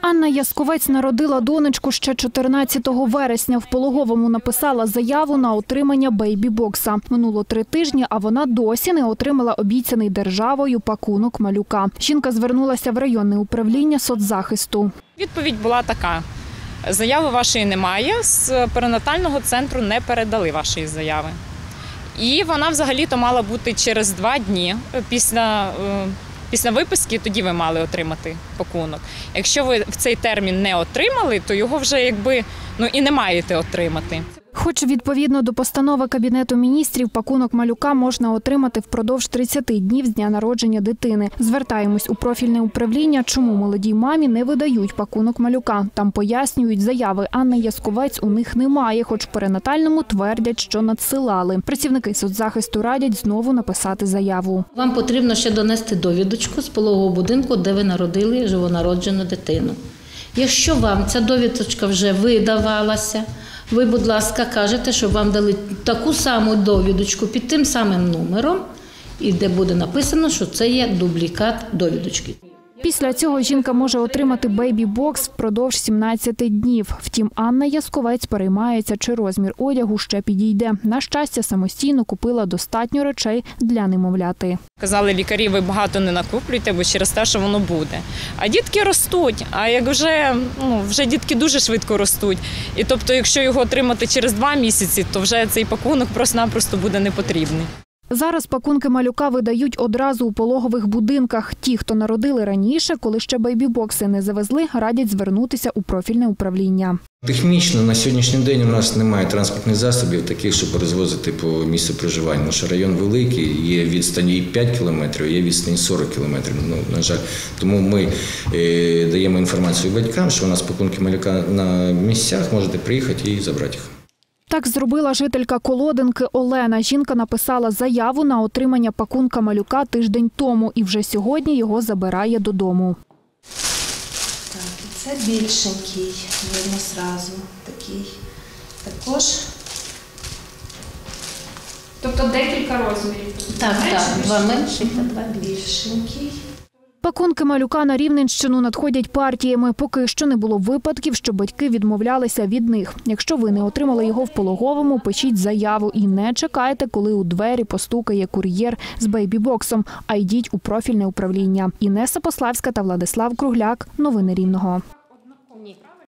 Анна Ясковець народила донечку ще 14 вересня. В пологовому написала заяву на отримання бейбі-бокса. Минуло три тижні, а вона досі не отримала обіцяний державою пакунок малюка. Жінка звернулася в районне управління соцзахисту. Відповідь була така: заяви вашої немає, з перинатального центру не передали вашої заяви. І вона взагалі-то мала бути через два дні після, е, після виписки, тоді ви мали отримати пакунок. Якщо ви в цей термін не отримали, то його вже якби ну і не маєте отримати. Хоч відповідно до постанови Кабінету міністрів пакунок малюка можна отримати впродовж 30 днів з дня народження дитини. Звертаємось у профільне управління, чому молодій мамі не видають пакунок малюка. Там пояснюють, заяви Анни Ясковець у них немає, хоч перинатальному твердять, що надсилали. Працівники соцзахисту радять знову написати заяву. Вам потрібно ще донести довідочку з пологового будинку, де ви народили живонароджену дитину. Якщо вам ця довідочка вже видавалася, ви, будь ласка, кажете, що вам дали таку саму довідочку під тим самим номером, і де буде написано, що це є дублікат довідочки. Після цього жінка може отримати бейбі-бокс впродовж 17 днів. Втім, Анна Ясковець переймається, чи розмір одягу ще підійде. На щастя, самостійно купила достатньо речей для немовляти. Казали лікарі, ви багато не накуплюйте, бо через те, що воно буде. А дітки ростуть. А як вже ну вже дітки дуже швидко ростуть. І тобто, якщо його отримати через два місяці, то вже цей пакунок просто-напросто буде не потрібний. Зараз пакунки малюка видають одразу у пологових будинках. Ті, хто народили раніше, коли ще бейбі-бокси не завезли, радять звернутися у профільне управління. Технічно на сьогоднішній день у нас немає транспортних засобів, таких, щоб розвозити по місцю проживання. Наш район великий, є відстань і 5 кілометрів, є відстань 40 кілометрів. Ну, на жаль, тому ми е, даємо інформацію батькам, що у нас пакунки малюка на місцях, можете приїхати і забрати їх. Так зробила жителька Колодинки Олена. Жінка написала заяву на отримання пакунка малюка тиждень тому і вже сьогодні його забирає додому. Так, це більшенький, видно зразу такий. Також. Тобто декілька розмірів. Так, так, два менших та два більших. Пакунки малюка на Рівненщину надходять партіями. Поки що не було випадків, що батьки відмовлялися від них. Якщо ви не отримали його в пологовому, пишіть заяву і не чекайте, коли у двері постукає кур'єр з бейбі-боксом, а йдіть у профільне управління. Інеса Пославська та Владислав Кругляк. Новини Рівного.